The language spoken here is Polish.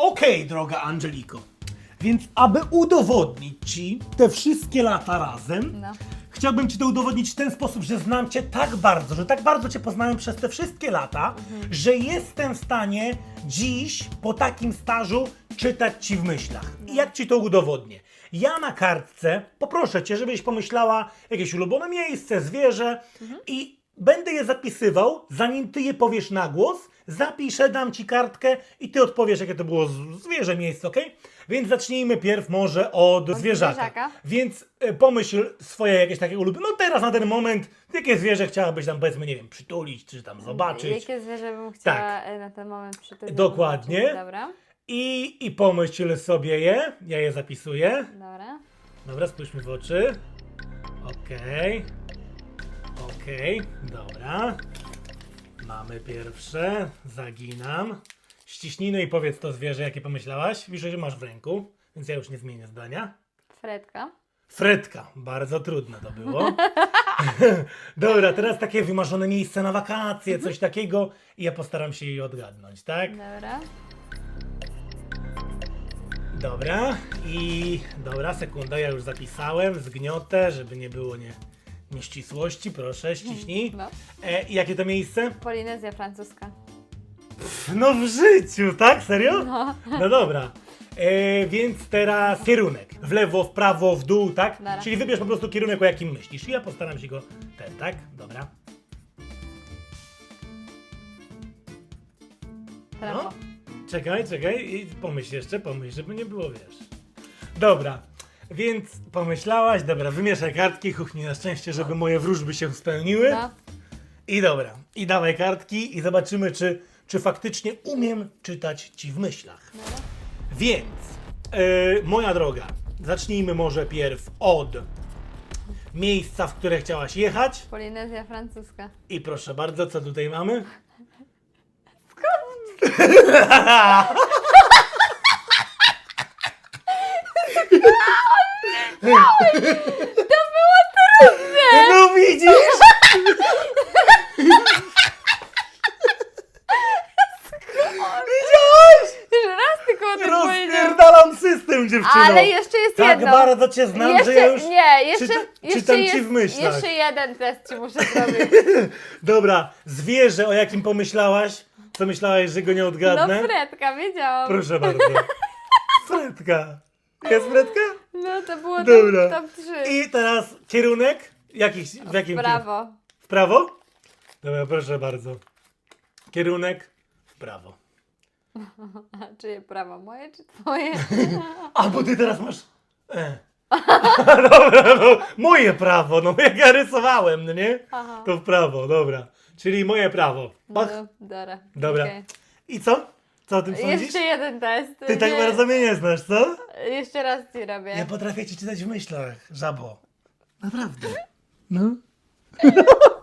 Okej, droga Angeliko. Więc aby udowodnić Ci te wszystkie lata razem, No. chciałbym Ci to udowodnić w ten sposób, że znam Cię tak bardzo, że tak bardzo Cię poznałem przez te wszystkie lata, że jestem w stanie dziś, po takim stażu, czytać Ci w myślach. I jak Ci to udowodnię? Ja na kartce poproszę Cię, żebyś pomyślała jakieś ulubione miejsce, zwierzę i będę je zapisywał, zanim Ty je powiesz na głos, zapiszę, dam Ci kartkę i Ty odpowiesz, jakie to było zwierzę, miejsce, ok? Więc zacznijmy pierw może od, zwierzaka. zwierzaka. Więc e, pomyśl swoje jakieś takie ulubione. No teraz na ten moment, jakie zwierzę chciałabyś tam powiedzmy, nie wiem, przytulić, czy tam zobaczyć. Jakie zwierzę bym chciała Tak. e, na ten moment przytulić? Dokładnie. zobaczyć? Dobra, I, I pomyśl sobie je. Ja je zapisuję. dobra. Dobra, spójrzmy w oczy. Okej. Okej, dobra. Mamy pierwsze. Zaginam. Ściśnij no i powiedz to zwierzę, jakie pomyślałaś. Wiesz, że masz w ręku, więc ja już nie zmienię zdania. Fredka. Fredka. Bardzo trudne to było. Dobra, teraz takie wymarzone miejsce na wakacje, coś takiego i ja postaram się jej odgadnąć, tak? Dobra. Dobra, i dobra, sekunda, ja już zapisałem, zgniotę, żeby nie było nie, nieścisłości, proszę, ściśnij. No. E, i jakie to miejsce? Polinezja francuska. No w życiu, tak? Serio? No. No dobra. E, więc teraz kierunek. W lewo, w prawo, w dół, tak? Dobra. Czyli wybierz po prostu kierunek, o jakim myślisz. I ja postaram się go ten, tak? Dobra. Prawo. No. Czekaj, czekaj i pomyśl jeszcze, pomyśl, żeby nie było, wiesz. Dobra, więc pomyślałaś, dobra, wymieszaj kartki, kuchni na szczęście, żeby moje wróżby się spełniły. No. I dobra, i dawaj kartki i zobaczymy, czy, czy faktycznie umiem czytać ci w myślach. Dobra. Więc, yy, moja droga, zacznijmy może pierw od miejsca, w które chciałaś jechać. Polinezja francuska. I proszę bardzo, co tutaj mamy? No widzisz? Widziałaś? Już raz tylko o tym powiedział. Rozpierdalam system, dziewczyno. Ale jeszcze jest tak jedno. bardzo cię znam, jeszcze, że ja już... Nie, jeszcze, czyta- jeszcze czytam ci jest, w myślach. Jeszcze jeden test ci muszę zrobić. Dobra, zwierzę, o jakim pomyślałaś? Co myślałaś, że go nie No odgadnę? Fredka, wiedziałam. Proszę bardzo. Fredka. Jest Fredka? No to było Dobra. top, top 3. I teraz kierunek? Jakich, w jakim Brawo. W prawo? Dobra, proszę bardzo. Kierunek w prawo. A czyje prawo? Moje czy twoje? A, bo ty teraz masz... E. dobra, no, moje prawo, no jak ja rysowałem, no nie? Aha. To w prawo, dobra. Czyli moje prawo. Bach. No, dobra. Dobra. okej. I co? Co o tym sądzisz? Jeszcze jeden test. Ty tak bardzo mnie nie znasz, co? Jeszcze raz ci robię. Ja potrafię ci czytać w myślach, żabo. Naprawdę. No.